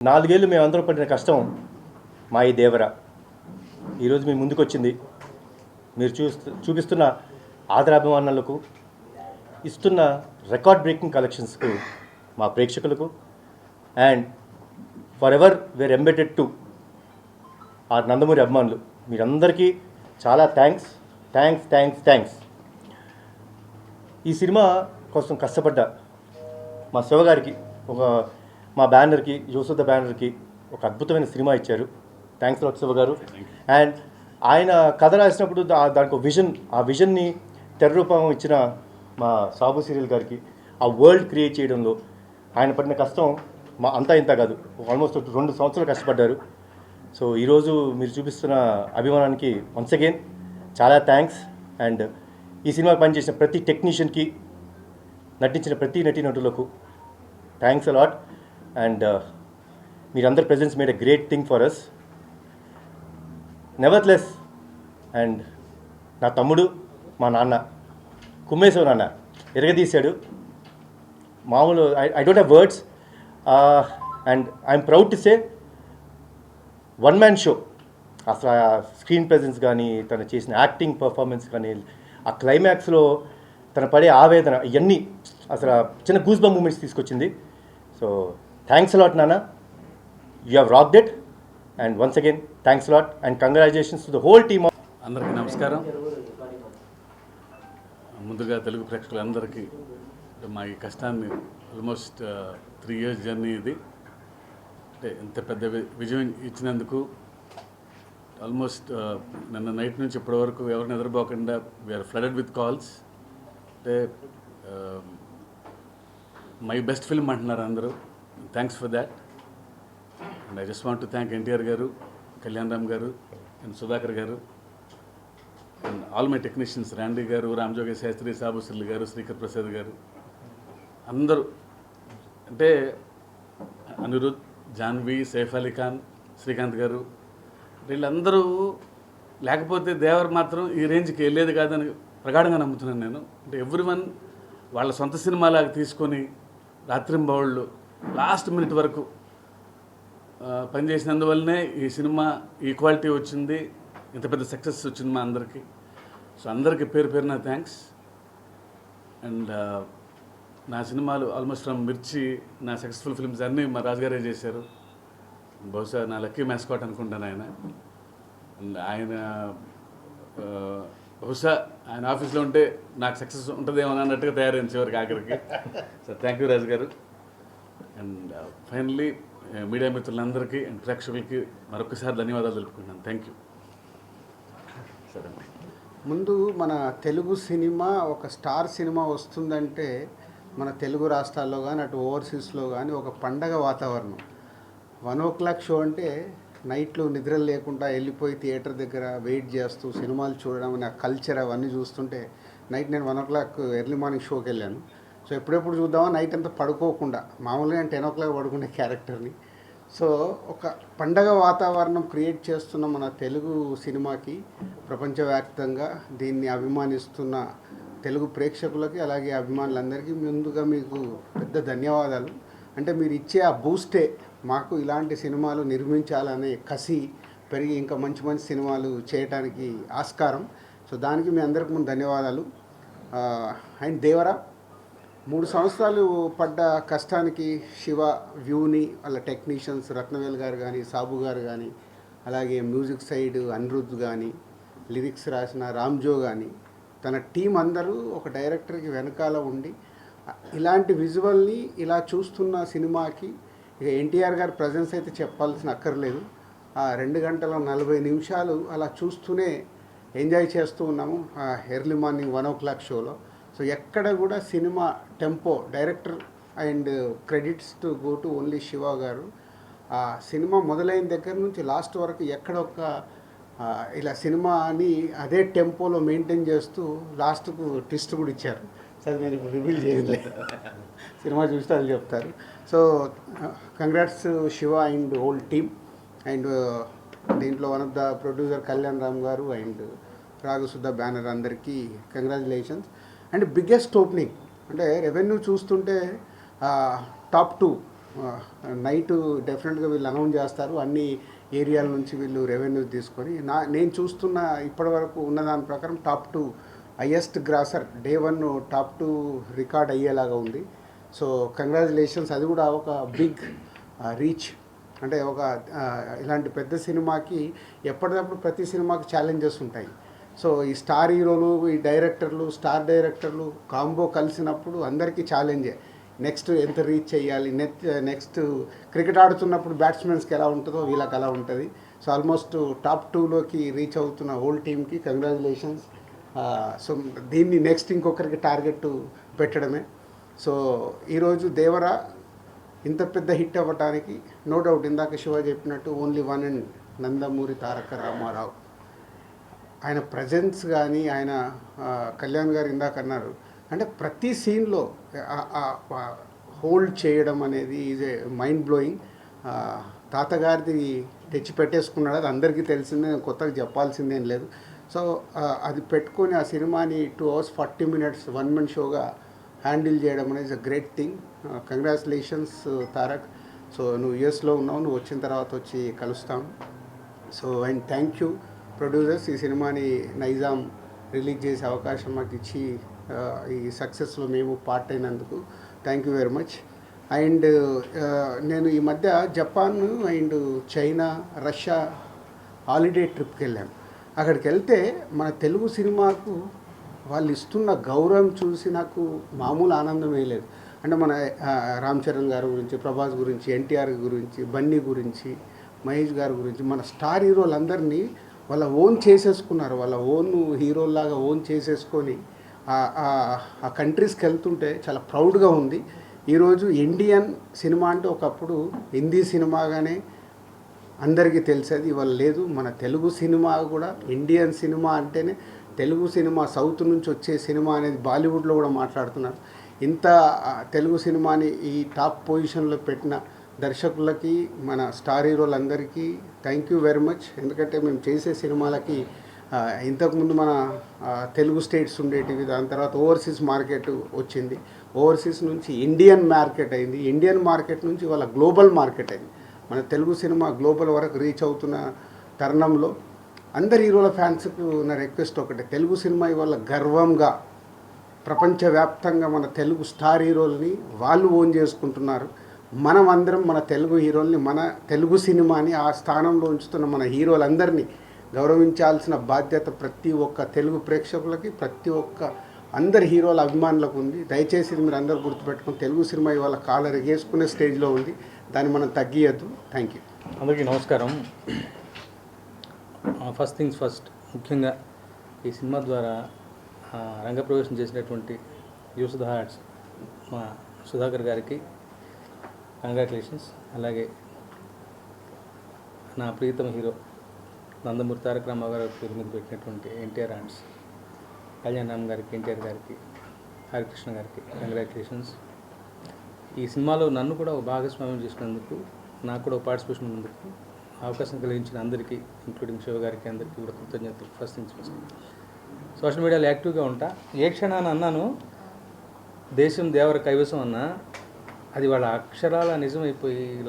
నాలుగేళ్ళు మేమందరం పడిన కష్టం మా ఈ దేవర. ఈరోజు మీ ముందుకు వచ్చింది మీరు చూస్తూ చూపిస్తున్న ఆదరాభిమానులకు ఇస్తున్న రికార్డ్ బ్రేకింగ్ కలెక్షన్స్కు మా ప్రేక్షకులకు and forever we're indebted to ఆ నందమూరి అభిమానులు మీరందరికీ చాలా థ్యాంక్స్ థ్యాంక్స్ థ్యాంక్స్ థ్యాంక్స్. ఈ సినిమా కోసం కష్టపడ్డ మా శివగారికి ఒక మా బ్యానర్కి యోసుద బ్యానర్కి ఒక అద్భుతమైన సినిమా ఇచ్చారు. థ్యాంక్స్ లాట్ శివ గారు. అండ్ ఆయన కథ రాసినప్పుడు దానికి ఒక విజన్ ఆ విజన్ని తెర రూపం ఇచ్చిన మా సాబు సీరియల్ గారికి ఆ వరల్డ్ క్రియేట్ చేయడంలో ఆయన పడిన కష్టం మా అంతా ఇంత కాదు. ఆల్మోస్ట్ రెండు సంవత్సరాలు కష్టపడ్డారు. సో ఈరోజు మీరు చూపిస్తున్న అభిమానానికి వన్స్ అగైన్ చాలా థ్యాంక్స్ అండ్ ఈ సినిమాకి పనిచేసిన ప్రతి టెక్నీషియన్కి నటించిన ప్రతి నటీనటులకు థ్యాంక్స్ అలాట్ అండ్ uh, మీరందరి presence made a great thing for us nevertheless and నా తమ్ముడు మా నాన్న కుమ్మేశ్వర నాన్న ఎరగదీశాడు. మామూలు I I don't have words and I'm proud to say one man show అసలు ఆ స్క్రీన్ ప్రెజెన్స్ కానీ తను చేసిన యాక్టింగ్ పర్ఫార్మెన్స్ కానీ ఆ క్లైమాక్స్లో తన పడే ఆవేదన ఇవన్నీ అసలు చిన్న గూస్ బమ్ మూమెంట్స్ తీసుకొచ్చింది. సో థ్యాంక్స్ లాట్ నాన్న you have rocked and once again thanks lot and congratulations to the whole team అందరికీ నమస్కారం. ముందుగా తెలుగు ప్రేక్షకులందరికీ మా ఈ కష్టాన్ని ఆల్మోస్ట్ త్రీ ఇయర్స్ జర్నీ ఇది. అంటే ఇంత పెద్ద విజయం ఇచ్చినందుకు ఆల్మోస్ట్ uh, నిన్న నైట్ నుంచి ఇప్పటి వరకు ఎవరు నిద్రపోకుండా వీఆర్ ఫ్లడెడ్ విత్ కాల్స్ అంటే మై బెస్ట్ ఫిల్మ్ అంటున్నారు అందరూ. Thanks for that and I just want to thank NTR garu Kalyan Ram garu and Sudhakar garu and all my technicians Randy garu Ramjogi Sastry సాబుసిల్లి గారు శ్రీకర్ ప్రసాద్ గారు. అందరూ అంటే అనిరుద్ జాన్వి సైఫ్ అలీ ఖాన్ శ్రీకాంత్ గారు వీళ్ళందరూ లేకపోతే దేవర్ మాత్రం ఈ రేంజ్కి వెళ్ళేది కాదని ప్రగాఢంగా నమ్ముతున్నాను నేను. అంటే ఎవ్రీ వన్ వాళ్ళ సొంత సినిమాలాగా తీసుకొని రాత్రింబవళ్ళు లాస్ట్ మినిట్ వరకు పనిచేసినందువల్లనే ఈ సినిమా ఈ క్వాలిటీ వచ్చింది ఇంత పెద్ద సక్సెస్ వచ్చింది మా అందరికీ. సో అందరికీ పేరు పేరున థ్యాంక్స్. అండ్ నా సినిమాలు ఆల్మోస్ట్ ఫ్రమ్ మిర్చి నా సక్సెస్ఫుల్ ఫిల్మ్స్ అన్నీ మా రాజుగారే చేశారు. బహుశా నా లక్కీ మ్యాస్కాట్ అనుకుంటాను ఆయన. అండ్ ఆయన బహుశా ఆయన ఆఫీస్లో ఉంటే నాకు సక్సెస్ ఉంటుందేమో అన్నట్టుగా తయారైంది చివరికి ఆఖరికి. So thank you Raju garu and uh, finally uh, media మిత్రులందరికీ అండ్ ప్రేక్షకులకి మరొకసారి ధన్యవాదాలు తెలుపుకుంటున్నాను. థ్యాంక్ యూ సరే ముందు మన తెలుగు సినిమా ఒక స్టార్ సినిమా వస్తుందంటే మన తెలుగు రాష్ట్రాల్లో కానీ అటు ఓవర్సీస్లో కానీ ఒక పండగ వాతావరణం. వన్ ఓ క్లాక్ షో అంటే నైట్లో నిద్ర లేకుండా వెళ్ళిపోయి థియేటర్ దగ్గర వెయిట్ చేస్తూ సినిమాలు చూడడం అనే కల్చర్ అవన్నీ చూస్తుంటే నైట్ నేను one o'clock early morning షోకి వెళ్ళాను. సో ఎప్పుడెప్పుడు చూద్దామా నైట్ అంతా పడుకోకుండా మామూలుగా నేను టెన్ ఓ క్లాక్ పడుకునే క్యారెక్టర్ని. సో ఒక పండగ వాతావరణం క్రియేట్ చేస్తున్న మన తెలుగు సినిమాకి ప్రపంచవ్యాప్తంగా దీన్ని అభిమానిస్తున్న తెలుగు ప్రేక్షకులకి అలాగే అభిమానులందరికీ ముందుగా మీకు పెద్ద ధన్యవాదాలు. అంటే మీరు ఇచ్చే ఆ బూస్టే మాకు ఇలాంటి సినిమాలు నిర్మించాలనే కసి పెరిగి ఇంకా మంచి మంచి సినిమాలు చేయటానికి ఆస్కారం. సో దానికి మీ అందరికి ముందు ధన్యవాదాలు. అండ్ దేవరా మూడు సంవత్సరాలు పడ్డ కష్టానికి శివ వ్యూని వాళ్ళ టెక్నీషియన్స్ రత్నవేల్ గారు కానీ సాబు గారు కానీ అలాగే మ్యూజిక్ సైడ్ అనిరుద్ కానీ లిరిక్స్ రాసిన రామ్జో కానీ తన టీం అందరూ ఒక డైరెక్టర్కి వెనకాల ఉండి ఇలాంటి విజువల్ని ఇలా చూస్తున్న సినిమాకి ఇక ఎన్టీఆర్ గారి ప్రజెన్స్ అయితే చెప్పాల్సిన అక్కర్లేదు. ఆ రెండు గంటల నలభై నిమిషాలు అలా చూస్తూనే ఎంజాయ్ చేస్తూ ఉన్నాము ఆ early morning one o'clock షోలో. సో ఎక్కడ కూడా cinema tempo director and credits to go to only Shiva garu ఆ సినిమా మొదలైన దగ్గర నుంచి లాస్ట్ వరకు ఎక్కడ ఒక ఇలా సినిమాని అదే టెంపోలో మెయింటైన్ చేస్తూ లాస్ట్కు ట్విస్ట్ కూడా ఇచ్చారు. సరే నేను ఇప్పుడు రివీల్ చేయలేదు సినిమా చూస్తే అది చెప్తారు. So congrats Shiva and whole team and దీంట్లో one of the producer Kalyan Ram garu and రాఘసుద్ధ banner అందరికీ కంగ్రాచులేషన్స్. అండ్ బిగ్గెస్ట్ ఓపెనింగ్ అంటే రెవెన్యూ చూస్తుంటే టాప్ టూ నైట్ డెఫినెట్గా వీళ్ళు అనౌన్స్ చేస్తారు. అన్ని ఏరియాల నుంచి వీళ్ళు రెవెన్యూ తీసుకొని నా నేను చూస్తున్న ఇప్పటివరకు ఉన్న దాని ప్రకారం top two highest grosser day one top two record అయ్యేలాగా ఉంది. సో కంగ్రాచులేషన్స్ అది కూడా ఒక బిగ్ రీచ్. అంటే ఒక ఇలాంటి పెద్ద సినిమాకి ఎప్పటికప్పుడు ప్రతి సినిమాకి ఛాలెంజెస్ ఉంటాయి. సో ఈ స్టార్ హీరోలు ఈ డైరెక్టర్లు స్టార్ డైరెక్టర్లు కాంబో కలిసినప్పుడు అందరికీ ఛాలెంజే. నెక్స్ట్ ఎంత రీచ్ చేయాలి? నెక్స్ట్ నెక్స్ట్ క్రికెట్ ఆడుతున్నప్పుడు బ్యాట్స్మెన్స్కి ఎలా ఉంటుందో వీళ్ళకి అలా ఉంటుంది. సో ఆల్మోస్ట్ టాప్ టూలోకి రీచ్ అవుతున్న హోల్ టీమ్కి కంగ్రాచులేషన్స్. సో దీన్ని నెక్స్ట్ ఇంకొకరికి టార్గెట్ పెట్టడమే. సో ఈరోజు దేవరా ఇంత పెద్ద హిట్ అవ్వటానికి నో డౌట్ ఇందాక శివ చెప్పినట్టు only one and Nandamuri Taraka Ramarao. ఆయన ప్రజెన్స్ కానీ ఆయన కళ్యాణ్ గారు ఇందాక అన్నారు. అంటే ప్రతి సీన్లో హోల్డ్ చేయడం అనేది ఈజ్ ఏ మైండ్ బ్లోయింగ్ తాతగారిది తెచ్చి పెట్టేసుకున్నాడు అది అందరికీ తెలిసిందే. నేను కొత్తగా చెప్పాల్సిందేం లేదు. సో అది పెట్టుకొని ఆ సినిమాని two hours forty minutes one man షోగా handle చేయడం అనేది a great thing congratulations Tarak so నువ్వు యూఎస్లో ఉన్నావు. నువ్వు వచ్చిన తర్వాత వచ్చి కలుస్తాం. So and thank you producers ఈ సినిమాని నైజాం రిలీజ్ చేసే అవకాశం మాకు ఇచ్చి ఈ సక్సెస్లో మేము పార్ట్ అయినందుకు thank you very much. And నేను ఈ మధ్య Japan and China Russia holiday ట్రిప్కి వెళ్ళాం. అక్కడికి వెళ్తే మన తెలుగు సినిమాకు వాళ్ళు ఇస్తున్న గౌరవం చూసి నాకు మామూలు ఆనందం లేదు. అంటే మన రామ్ చరణ్ గారి గురించి ప్రభాస్ గురించి ఎన్టీఆర్ గురించి బన్నీ గురించి మహేష్ గారి గురించి మన స్టార్ హీరోలందరినీ వాళ్ళ ఓన్ చేసేసుకున్నారు. వాళ్ళ ఓన్ హీరోల్లాగా ఓన్ చేసేసుకొని ఆ- కంట్రీస్కి వెళ్తుంటే చాలా ప్రౌడ్గా ఉంది. ఈరోజు ఇండియన్ సినిమా అంటే ఒకప్పుడు హిందీ సినిమాగానే అందరికీ తెలిసేది ఇవాళ లేదు. మన తెలుగు సినిమా కూడా ఇండియన్ సినిమా అంటేనే తెలుగు సినిమా సౌత్ నుంచి వచ్చే సినిమా అనేది బాలీవుడ్లో కూడా మాట్లాడుతున్నారు. ఇంత తెలుగు సినిమాని ఈ టాప్ పొజిషన్లో పెట్టిన దర్శకులకి మన స్టార్ హీరోలందరికీ థ్యాంక్ యూ వెరీ మచ్ ఎందుకంటే మేము చేసే సినిమాలకి ఇంతకుముందు మన తెలుగు స్టేట్స్ ఉండేటివి దాని తర్వాత ఓవర్సీస్ మార్కెట్ వచ్చింది. ఓవర్సీస్ నుంచి ఇండియన్ మార్కెట్ అయింది. ఇండియన్ మార్కెట్ నుంచి వాళ్ళ గ్లోబల్ మార్కెట్ అయింది. మన తెలుగు సినిమా గ్లోబల్ వరకు రీచ్ అవుతున్న తరుణంలో అందరి హీరోల ఫ్యాన్స్కు నా రిక్వెస్ట్ ఒకటే. తెలుగు సినిమా ఇవాళ గర్వంగా ప్రపంచవ్యాప్తంగా మన తెలుగు స్టార్ హీరోల్ని వాళ్ళు ఓన్ చేసుకుంటున్నారు. మనం అందరం మన తెలుగు హీరోల్ని మన తెలుగు సినిమాని ఆ స్థానంలో ఉంచుతున్న మన హీరోలందరినీ గౌరవించాల్సిన బాధ్యత ప్రతి ఒక్క తెలుగు ప్రేక్షకులకి ప్రతి ఒక్క అందరి హీరోల అభిమానులకు ఉంది. దయచేసి మీరు అందరూ గుర్తుపెట్టుకుని తెలుగు సినిమా ఇవాళ కాలర్ ఎగేసుకునే స్టేజ్లో ఉంది. దాన్ని మనం తగ్గియద్దు. థ్యాంక్ యూ అందరికీ నమస్కారం. ఫస్ట్ థింగ్స్ ఫస్ట్ ముఖ్యంగా ఈ సినిమా ద్వారా రంగప్రవేశం చేసినటువంటి యూసుధ ఆర్ట్స్ మా సుధాకర్ గారికి కంగ్రాచులేషన్స్ అలాగే నా ప్రీతమ హీరో నందమూరి తారక రామారావు గారి పేరు మీద పెట్టినటువంటి ఎన్టీఆర్ ఆర్ట్స్ కళ్యాణ్ రామ్ గారికి ఎన్టీఆర్ గారికి హరికృష్ణ గారికి కంగ్రాచులేషన్స్ ఈ సినిమాలో నన్ను కూడా ఒక భాగస్వామ్యం చేసినందుకు నాకు కూడా ఒక పార్టిసిపేషన్ ఉన్నందుకు అవకాశం కలిగించిన అందరికీ ఇంక్లూడింగ్ శివ గారికి అందరికీ కూడా కృతజ్ఞతలు. ఫస్ట్ థింగ్స్ ఫస్ట్ సోషల్ మీడియాలో యాక్టివ్గా ఉంటా. ఏ క్షణాన్ని అన్నాను దేశం దేవర కైవసం అన్నా అది వాళ్ళ అక్షరాల నిజమైపోయి